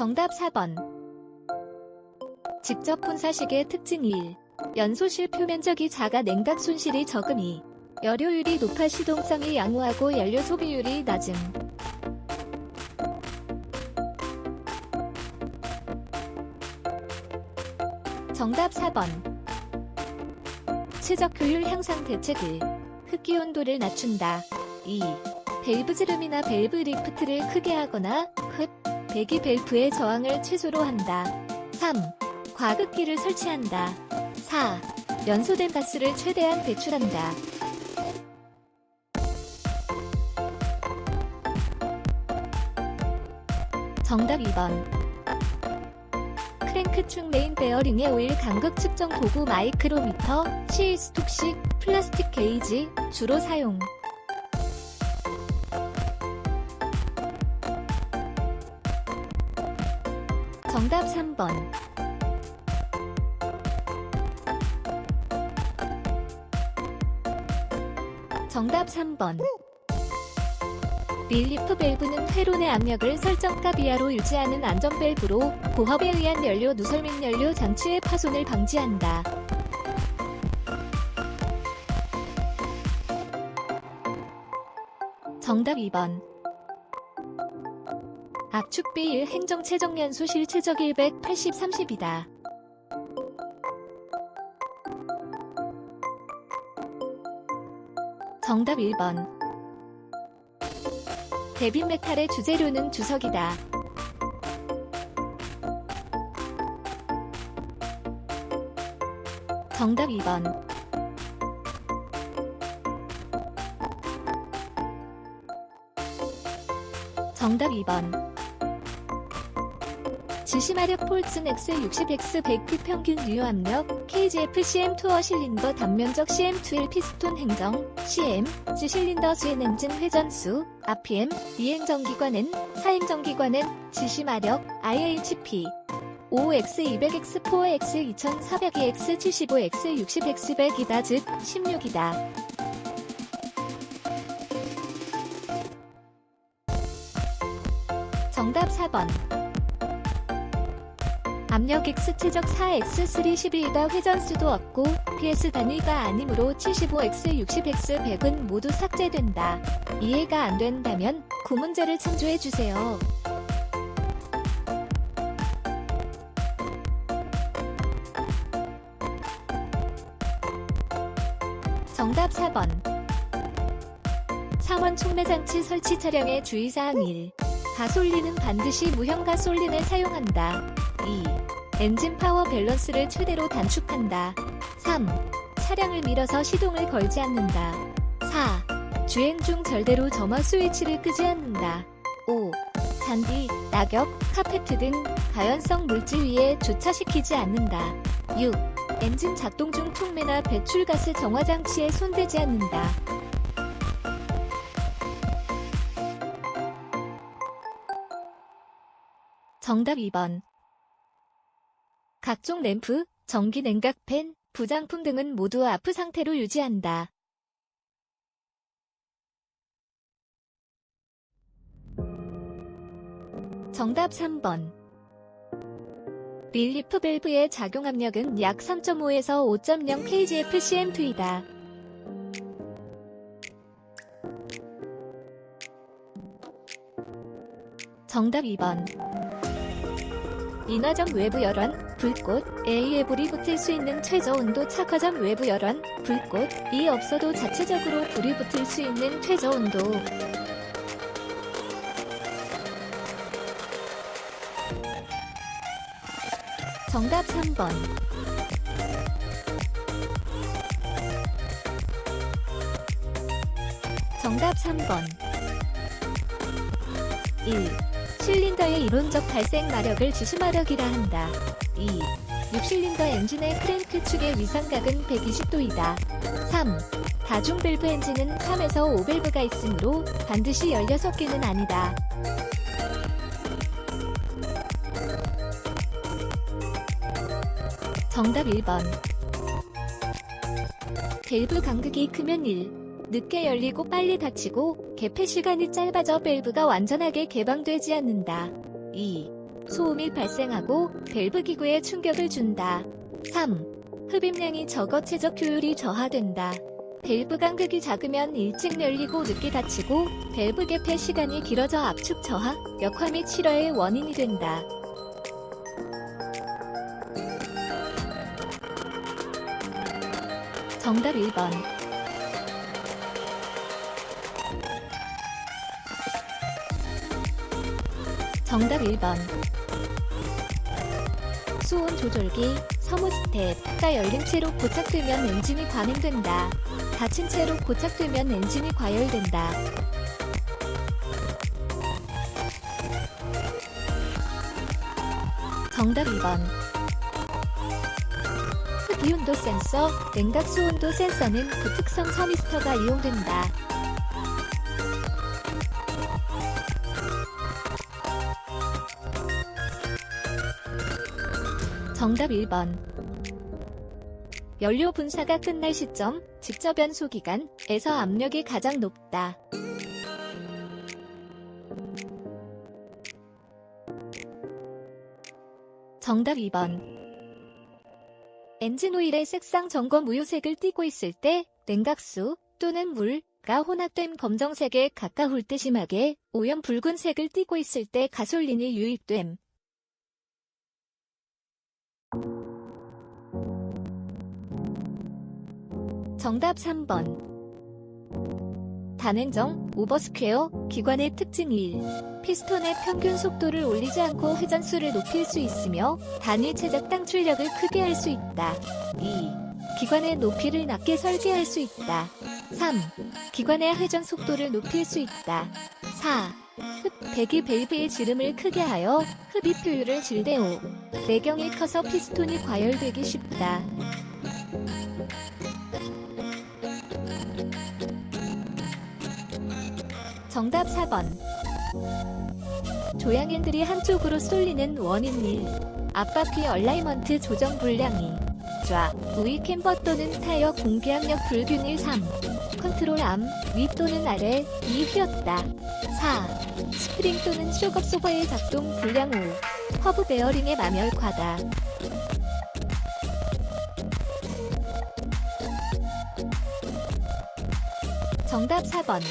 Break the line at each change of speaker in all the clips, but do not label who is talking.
정답 4번. 직접 분사식의 특징 1. 연소실 표 면적이 작아 냉각 손실이 적음 2. 열효율이 높아 시동성이 양호하고 연료 소비율이 낮음. 정답 4번. 최적 효율 향상 대책 1. 흡기 온도를 낮춘다. 2. 밸브 지름이나 밸브 리프트를 크게 하거나 흡, 배기 밸브의 저항을 최소로 한다. 3. 과극기를 설치한다. 4. 연소된 가스를 최대한 배출한다. 정답 2번. 크랭크축 메인 베어링의 오일 간극 측정 도구 마이크로미터, 실스톡식, 플라스틱 게이지, 주로 사용. 정답 3번. 정답 3번. 릴리프 밸브는 회론의 압력을 설정값 이하로 유지하는 안전 밸브로 고압에 의한 연료 누설 및 연료 장치의 파손을 방지한다. 정답 2번. 압축비 1 행정 최적 연소 실체적 180 30이다. 정답 1번. 데빈 메탈의 주재료는 주석이다. 정답 2번. 정답 2번. 지시마력 폴슨 X60X 100P 평균 유효 압력 KGF CM 투어 실린더 단면적 CM2L 피스톤 행정 CM 지 실린더 수엔 엔진 회전수 RPM 이행정기관은 사행정기관은 지시마력 IHP 5X200X 4X 2400EX 75X 60X 100이다 즉 16이다. 정답 4번 압력 X 최적 4X3 11가 회전수도 없고 PS 단위가 아니므로 75X 60X 100은 모두 삭제된다. 이해가 안 된다면 구문제를 참조해 주세요. 정답 4번 3원 촉매장치 설치 차량의 주의사항 1. 가솔린은 반드시 무형 가솔린을 사용한다. 2. 엔진 파워 밸런스를 최대로 단축한다. 3. 차량을 밀어서 시동을 걸지 않는다. 4. 주행 중 절대로 점화 스위치를 끄지 않는다. 5. 잔디, 낙엽, 카페트 등 가연성 물질 위에 주차시키지 않는다. 6. 엔진 작동 중 촉매나 배출가스 정화 장치에 손대지 않는다. 정답 2번. 각종 램프, 전기 냉각 팬, 부장품 등은 모두 아프 상태로 유지한다. 정답 3번. 릴리프 밸브의 작용 압력은 약 3.5에서 5.0 kgf cm2이다. 정답 2번. 인화적 외부 열원, 불꽃, A에 불이 붙을 수 있는 최저 온도 착화점 외부 열원, 불꽃, 이 없어도 자체적으로 불이 붙을 수 있는 최저 온도. 정답 3번. 정답 3번. 1. 실린더의 이론적 발생 마력을 지시마력이라 한다. 2. 6실린더 엔진의 크랭크 축의 위상각은 120도이다. 3. 다중 밸브 엔진은 3에서 5밸브가 있으므로 반드시 16개는 아니다. 정답 1번. 밸브 간극이 크면 1. 늦게 열리고 빨리 닫히고 개폐 시간이 짧아져 밸브가 완전하게 개방되지 않는다. 2. 소음이 발생하고 밸브 기구에 충격을 준다. 3. 흡입량이 적어 최적 효율이 저하된다. 밸브 간극이 작으면 일찍 열리고 늦게 닫히고 밸브 개폐 시간이 길어져 압축 저하, 역화 및 실어의 원인이 된다. 정답 1번. 정답 1번. 수온 조절기, 서모스탯가 열린 채로 고착되면 엔진이 관행된다. 닫힌 채로 고착되면 엔진이 과열된다. 정답 2번. 흡기온도 센서, 냉각수 온도 센서는 그 특성 서미스터가 이용된다. 정답 1번. 연료 분사가 끝날 시점, 직접 연소 기간에서 압력이 가장 높다. 정답 2번. 엔진 오일의 색상 점검 우유색을 띠고 있을 때 냉각수 또는 물가 혼합된 검정색에 가까울 때 심하게 오염 붉은색을 띠고 있을 때 가솔린이 유입됨. 정답 3번. 단행정, 오버스퀘어, 기관의 특징 1. 피스톤의 평균 속도를 올리지 않고 회전수를 높일 수 있으며 단위 제작 땅 출력을 크게 할 수 있다. 2. 기관의 높이를 낮게 설계할 수 있다. 3. 기관의 회전 속도를 높일 수 있다. 4. 흡 배기 밸브의 지름을 크게 하여 흡입 효율을 질대 5. 내경이 커서 피스톤이 과열되기 쉽다. 정답 4번. 조향인들이 한쪽으로 쏠리는 원인 1. 앞바퀴 얼라이먼트 조정 불량이. 좌, 우위 캠버 또는 타이어 공기압력 불균일 3. 컨트롤 암, 위 또는 아래, 2 휘었다. 4. 스프링 또는 쇼겁소버의 작동 불량 5. 허브 베어링의 마멸 과다. 정답 4번.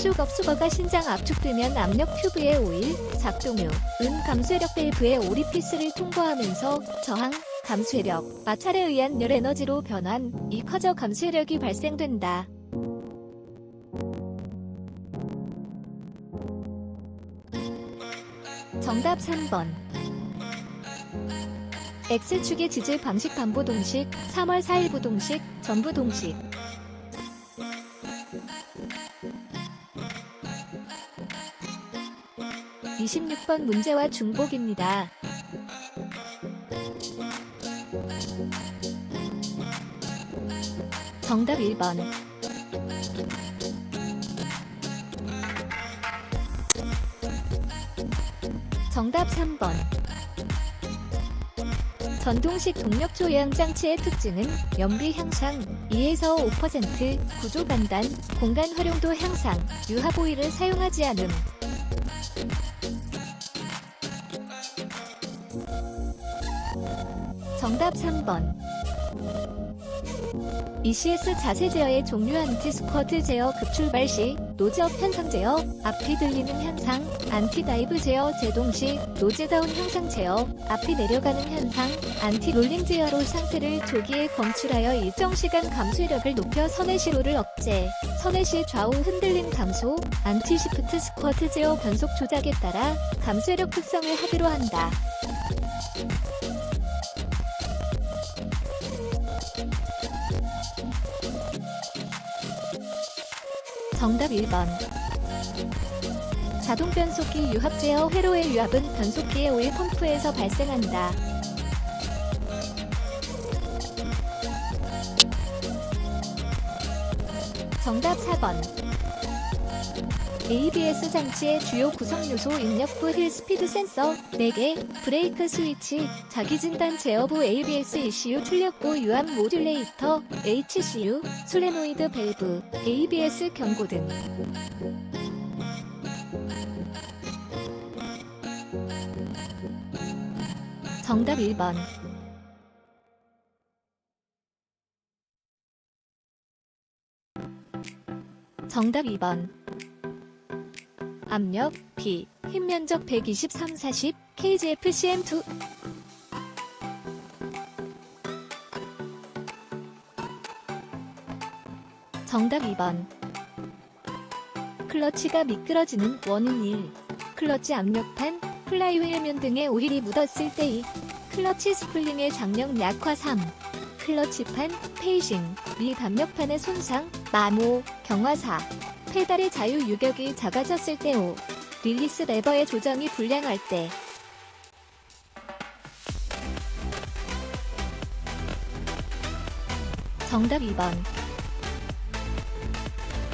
쇼겁수거가 신장 압축되면 압력 튜브의 오일, 작동 후, 은 감쇄력 밸브의 오리피스를 통과하면서 저항, 감쇄력, 마찰에 의한 열 에너지로 변환, 이 커져 감쇄력이 발생된다. 정답 3번. X축의 지질 방식 반부 동식, 3월 4일 부동식, 전부 동식. 26번 문제와 중복입니다. 정답 1번. 정답 3번. 전동식 동력 조향 장치의 특징은 연비 향상 2에서 5%, 구조 간단, 공간 활용도 향상, 유합 오일을 사용하지 않음. 정답 3번. ECS 자세 제어의 종류 안티 스쿼트 제어 급출발 시, 노즈업 현상 제어, 앞이 들리는 현상, 안티 다이브 제어 제동 시, 노즈다운 현상 제어, 앞이 내려가는 현상, 안티 롤링 제어로 상태를 조기에 검출하여 일정 시간 감쇄력을 높여 선해시로를 억제, 선해시 좌우 흔들림 감소, 안티 시프트 스쿼트 제어 변속 조작에 따라 감쇄력 특성을 하기로 한다. 정답 1번. 자동 변속기 유합 제어 회로의 유합은 변속기의 오일 펌프에서 발생한다. 정답 4번. ABS 장치의 주요 구성 요소 입력부 힐 스피드 센서 4개, 브레이크 스위치, 자기진단 제어부 ABS ECU 출력부 유압 모듈레이터, HCU, 솔레노이드 밸브, ABS 경고 등. 정답 1번. 정답 2번. 압력 B, 힘 면적 123 40, KGF CM2. 정답 2번. 클러치가 미끄러지는 원인 1. 클러치 압력판, 플라이휠 면 등에 오일이 묻었을 때 2. 클러치 스플링의 장력 약화 3. 클러치판, 페이싱, 미 담력판의 손상, 마모, 경화 4. 페달의 자유 유격이 작아졌을 때 5. 릴리스 레버의 조정이 불량할 때. 정답 2번.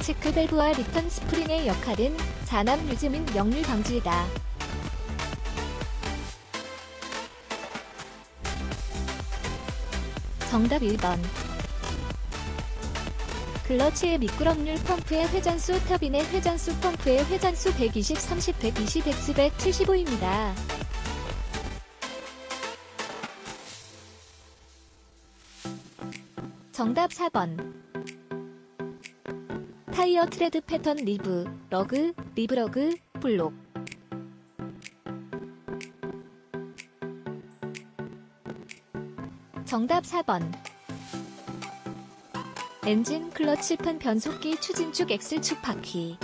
체크밸브와 리턴 스프링의 역할은 잔압 유지 및 역류 방지이다. 정답 1번. 클러치의 미끄럼률 펌프의 회전수 터빈의 회전수 펌프의 회전수 120, 30, 120, x 175입니다. 정답 4번. 타이어 트레드 패턴 리브, 러그, 리브러그, 블록. 정답 4번. 엔진 클러치 판 변속기 추진축 X축 바퀴.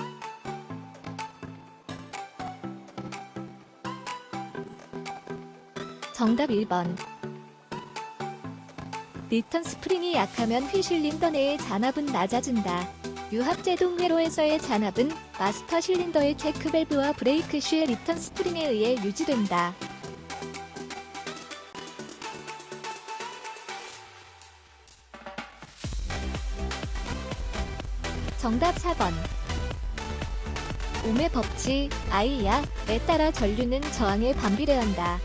정답 1번. 리턴 스프링이 약하면 휘실린 더 내의 잔압은 낮아진다. 유합제동 회로에서의 잔압은 마스터 실린더의 체크 밸브와 브레이크 슈의 리턴 스프링에 의해 유지된다. 정답 4번. 옴의 법칙, I야에 따라 전류는 저항에 반비례한다.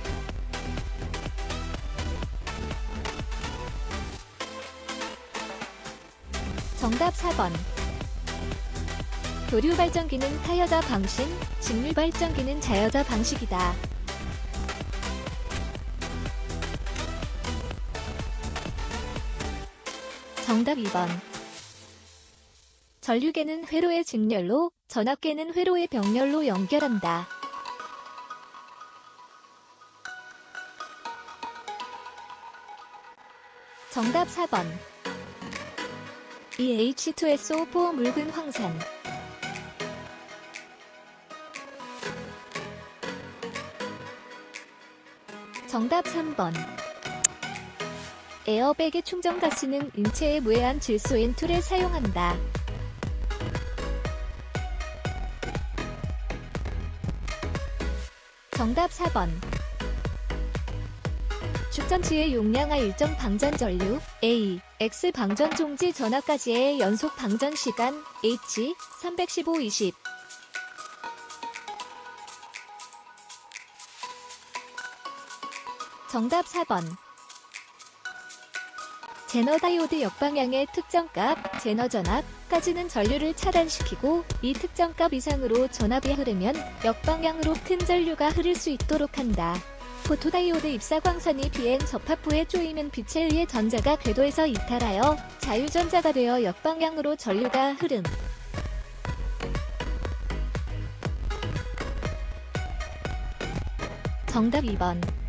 정답 4번. 교류 발전기는 타여자 방식, 직류 발전기는 자여자 방식이다. 정답 2번. 전류계는 회로의 직렬로, 전압계는 회로의 병렬로 연결한다. 정답 4번. 이 H2SO4 묽은 황산. 정답 3번. 에어백의 충전 가스는 인체에 무해한 질소인 툴을 사용한다. 정답 4번. 축전치의 용량과 일정 방전 전류 A, X 방전 종지 전압까지의 연속 방전 시간 H 315 20 정답 4번. 제너 다이오드 역방향의 특정값, 제너 전압까지는 전류를 차단시키고 이 특정값 이상으로 전압이 흐르면 역방향으로 큰 전류가 흐를 수 있도록 한다. 포토다이오드 입사광선이 비행 접합부에 쪼이면 빛에 의해 전자가 궤도에서 이탈하여 자유전자가 되어 역방향으로 전류가 흐름. 정답 2번.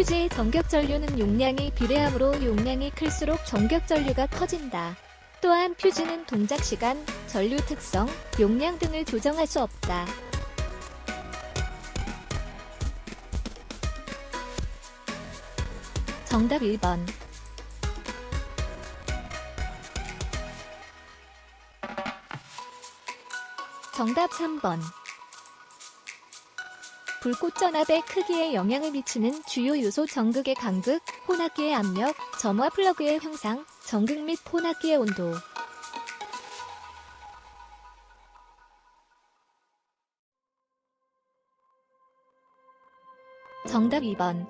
휴지의 전격 전류는 용량이 비례하므로 용량이 클수록 전격 전류가 커진다. 또한 퓨즈는 동작 시간, 전류 특성, 용량 등을 조정할 수 없다. 정답 1번. 정답 3번. 불꽃전압의 크기에 영향을 미치는 주요 요소 전극의 간극, 혼합기의 압력, 점화 플러그의 형상, 전극 및 혼합기의 온도. 정답 2번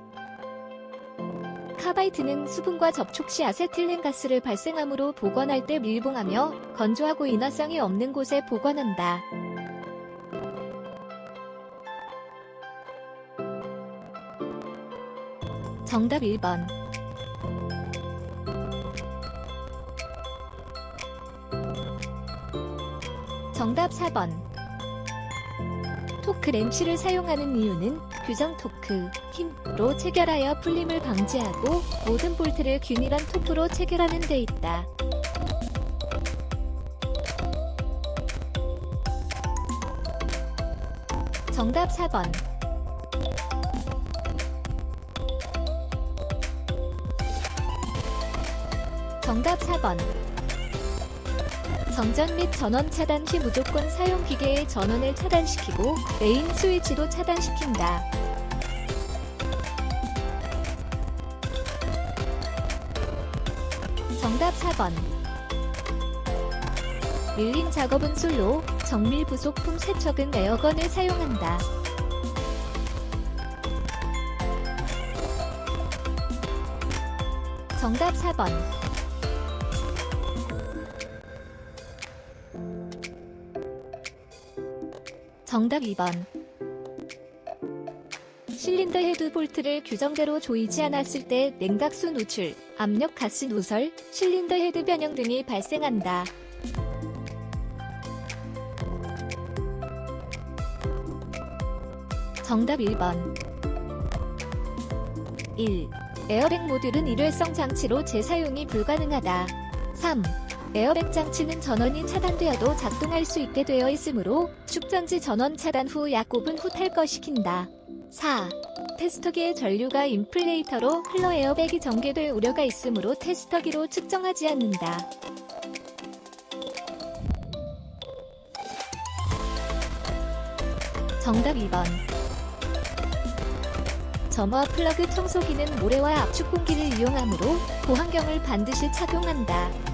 카바이트는 수분과 접촉 시 아세틸렌가스를 발생함으로 보관할 때 밀봉하며 건조하고 인화성이 없는 곳에 보관한다. 정답 1번. 정답 4번. 토크 렌치를 사용하는 이유는 규정 토크, 힘으로 체결하여 풀림을 방지하고 모든 볼트를 균일한 토크로 체결하는 데 있다. 정답 4번. 정답 4번. 정전 및 전원 차단 시 무조건 사용 기계의 전원을 차단시키고 메인 스위치도 차단시킨다. 정답 4번. 밀림 작업은 솔로, 정밀 부속품 세척은 에어건을 사용한다. 정답 4번. 정답 2번. 실린더 헤드 볼트를 규정대로 조이지 않았을 때 냉각수 누출, 압력 가스 누설, 실린더 헤드 변형 등이 발생한다. 정답 1번. 1. 에어백 모듈은 일회성 장치로 재사용이 불가능하다. 3. 에어백 장치는 전원이 차단되어도 작동할 수 있게 되어 있으므로 축전지 전원 차단 후 약 5분 후 탈거시킨다. 4. 테스터기의 전류가 인플레이터로 흘러 에어백이 전개될 우려가 있으므로 테스터기로 측정하지 않는다. 정답 2번. 점화 플러그 청소기는 모래와 압축 공기를 이용하므로 보안경을 반드시 착용한다.